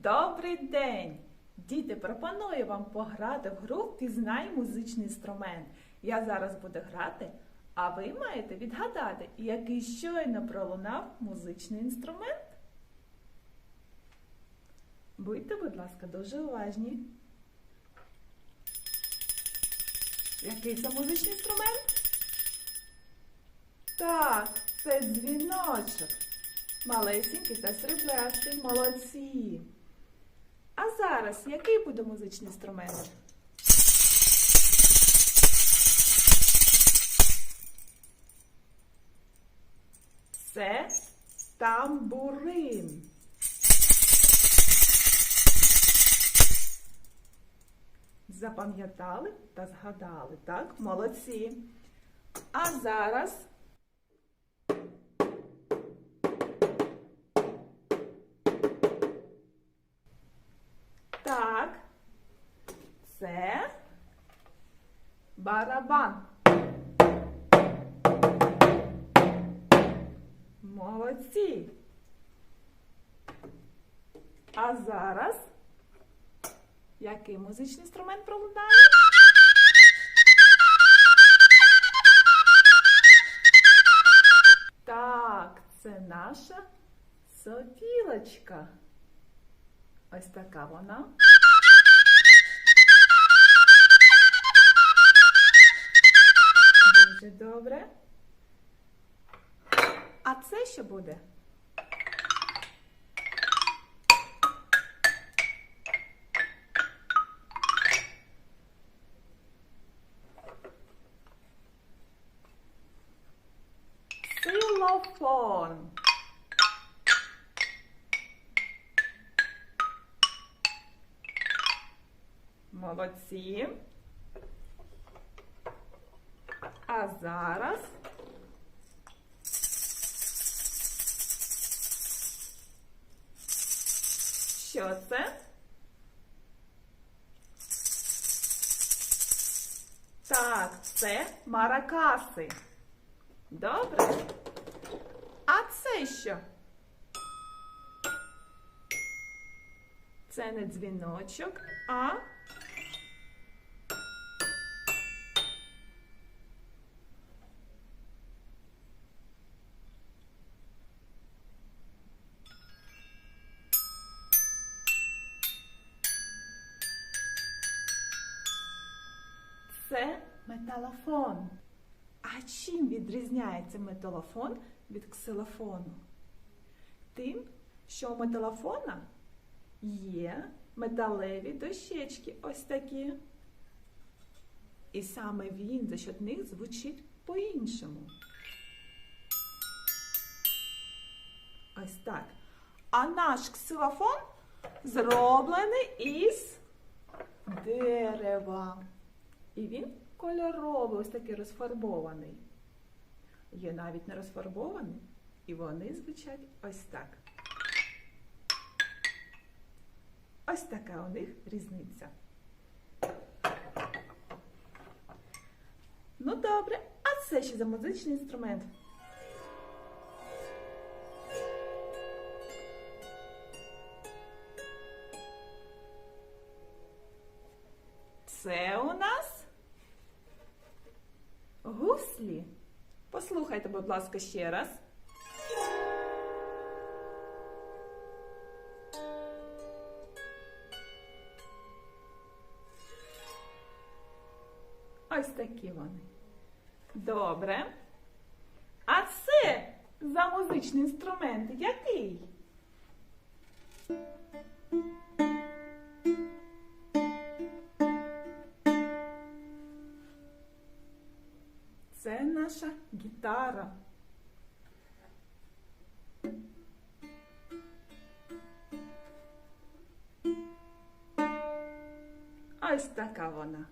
Добрий день! Діти, пропоную вам пограти в гру Пізнай музичний інструмент. Я зараз буду грати, а ви маєте відгадати, який щойно пролунав музичний інструмент. Будьте, будь ласка, дуже уважні. Який це музичний інструмент? Так, це дзвіночок. Малесенький та сріблястий, молодці. А зараз який буде музичний інструмент? Це тамбурин. Запам'ятали та згадали, так? Молодці. А зараз барабан. Молодці. А зараз який музичний інструмент пролунає? Так, це наша сопілочка. Ось така вона. Дуже добре. А це що буде? Силофон. Молодці. А зараз що це? Так, це маракаси. Добре. А це що? Це не дзвіночок, а це металофон. А чим відрізняється металофон від ксилофону? Тим, що у металофона є металеві дощечки ось такі. І саме він за счет них звучить по-іншому. Ось так. А наш ксилофон зроблений із дерева. І він кольоровий, ось такий розфарбований. Є навіть не розфарбований, і вони звучать ось так. Ось така у них різниця. Ну добре, а це що за музичний інструмент? Це у нас гуслі. Послухайте, будь ласка, ще раз. Ось такі вони. Добре. А це за музичний інструмент який? Гітара. Ось така вона.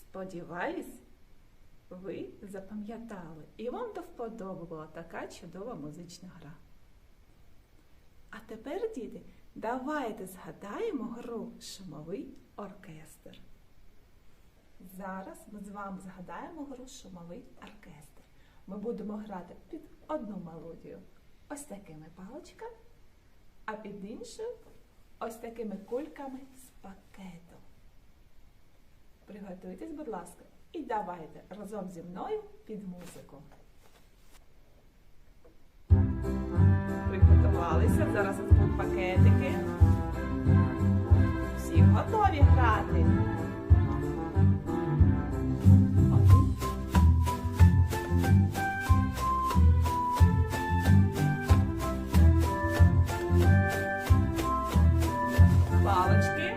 Сподіваюсь, ви запам'ятали і вам до вподоби була така чудова музична гра. А тепер, діти, давайте згадаємо гру Шумовий оркестр. Зараз ми з вами згадаємо гру Шумовий оркестр. ми будемо грати під одну мелодію. Ось такими паличками, а під іншу ось такими кульками з пакету. Приготуйтесь, будь ласка, і давайте разом зі мною під музику. Приготувалися, зараз Палочки.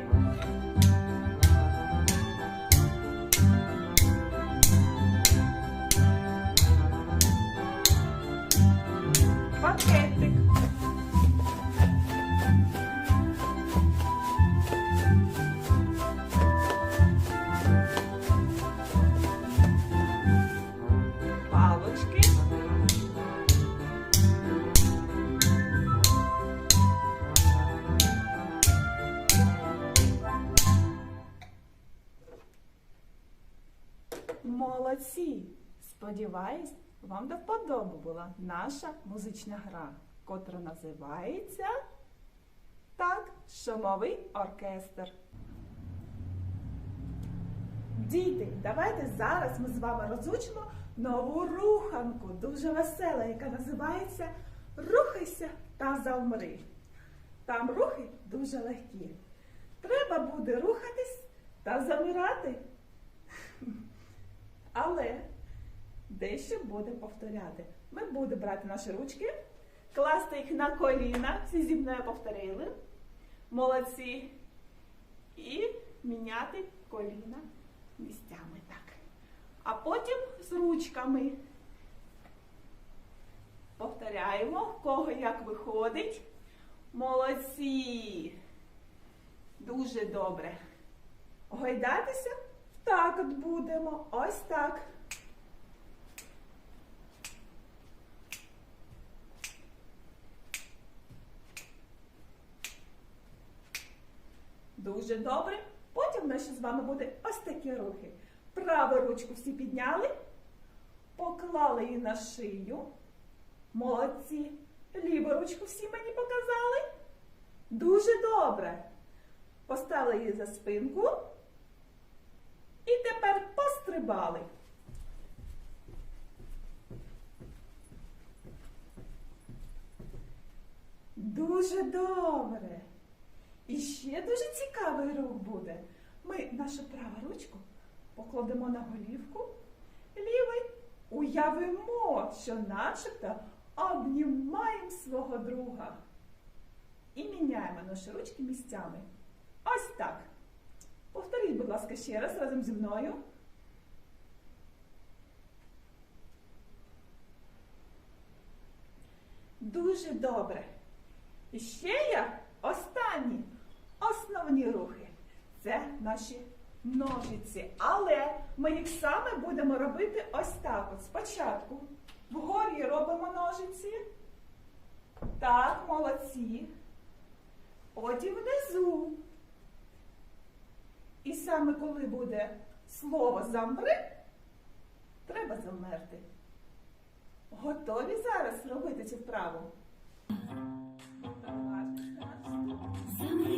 Пакетик. Палочки. Молодці! Сподіваюсь, вам до вподоби була наша музична гра, котра називається так, шумовий оркестр. Діти, давайте зараз ми з вами розучимо нову руханку, дуже весела, яка називається Рухайся та завмри. Там рухи дуже легкі. Треба буде рухатись та замирати. Але дещо будемо повторяти. Ми будемо брати наші ручки, класти їх на коліна, всі зі мною повторили. Молодці. І міняти коліна місцями так. А потім з ручками. Повторяємо, в кого як виходить. Молодці. Дуже добре. Гойдатися? Так от будемо. Ось так. Дуже добре. Потім в нас з вами буде ось такі рухи. Праву ручку всі підняли, поклали її на шию. Молодці. Ліву ручку всі мені показали. Дуже добре. Поставили її за спинку. І тепер пострибали. Дуже добре. І ще дуже цікавий рух буде. Ми нашу праву ручку покладемо на голівку, лівий уявимо, що начебто обнімаємо свого друга. І міняємо наші ручки місцями. Ось так. Повторіть, будь ласка, ще раз разом зі мною. Дуже добре. І ще є останні основні рухи. Це наші ножиці. Але ми їх саме будемо робити ось так. От спочатку вгорі робимо ножиці. Так, молодці. Потім внизу. І саме коли буде слово замри, треба замерти. Готові зараз робити цю вправу? Замри,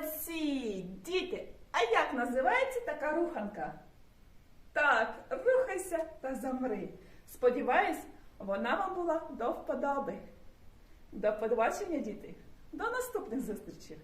Молодці! Діти! А як називається така руханка? Так, рухайся та замри. Сподіваюсь, вона вам була до вподоби. До побачення, діти! До наступних зустрічей!